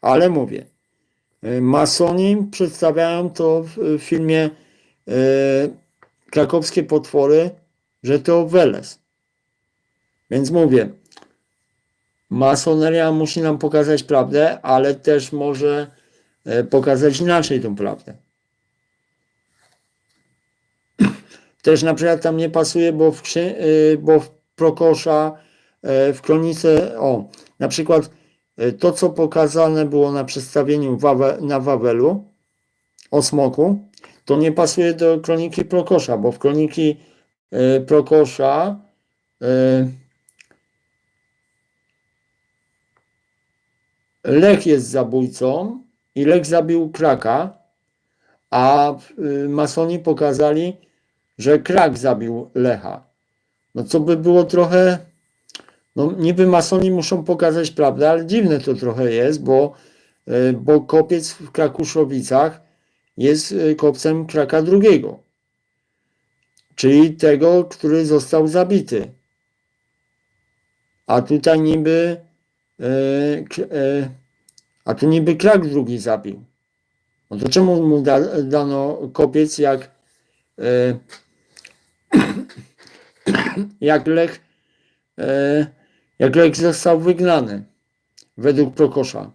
Ale mówię, y, masoni przedstawiają to w w filmie y, Krakowskie potwory, że to Weles. Więc mówię, masoneria musi nam pokazać prawdę, ale też może pokazać inaczej tą prawdę. Też na przykład tam nie pasuje, bo w, y, bo w Prokosza, w kronice, o, na przykład to, co pokazane było na przedstawieniu na Wawelu o smoku, to nie pasuje do kroniki Prokosza, bo w kroniki e, Prokosza e, Lech jest zabójcą i Lech zabił Kraka, a y, masoni pokazali, że Krak zabił Lecha. No co by było trochę, no niby masoni muszą pokazać prawdę, ale dziwne to trochę jest, bo, y, bo kopiec w Krakuszowicach jest y, kopcem Kraka II, czyli tego, który został zabity. A tutaj niby e, e, a tu niby Krak drugi zabił. No to czemu mu da, dano kopiec jak e, jak Lech e, jak Lech został wygnany według Prokosza.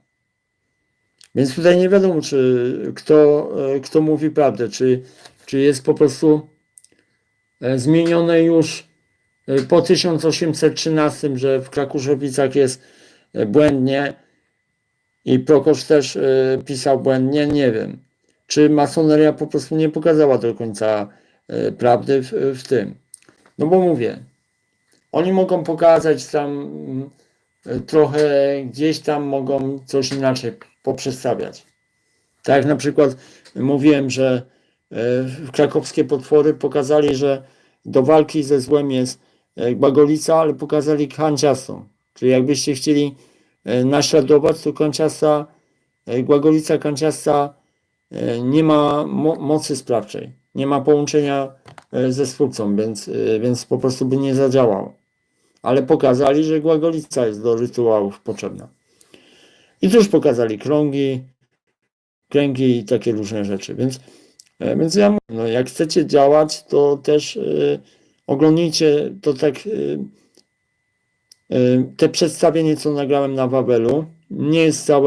Więc tutaj nie wiadomo, czy kto, e, kto mówi prawdę, czy, czy jest po prostu e, zmienione już e, po 1813, że w Krakuszowicach jest błędnie i Prokosz też pisał błędnie, nie wiem. Czy masoneria po prostu nie pokazała do końca prawdy w, w tym. No bo mówię, oni mogą pokazać tam mm, trochę, gdzieś tam mogą coś inaczej poprzestawiać. Tak jak na przykład mówiłem, że e, krakowskie potwory pokazali, że do walki ze złem jest e, Gbagolica, ale pokazali kanciastą. Czyli jakbyście chcieli e, naśladować, to kanciasta, Głagolica kanciasta nie ma mo mocy sprawczej, nie ma połączenia ze stwórcą, więc, więc po prostu by nie zadziałał. Ale pokazali, że Głagolica jest do rytuałów potrzebna. I cóż pokazali krągi, kręgi i takie różne rzeczy. Więc, e, więc ja mówię, no jak chcecie działać, to też oglądnijcie to tak e, e, te przedstawienie, co nagrałem na Wawelu. Nie jest całe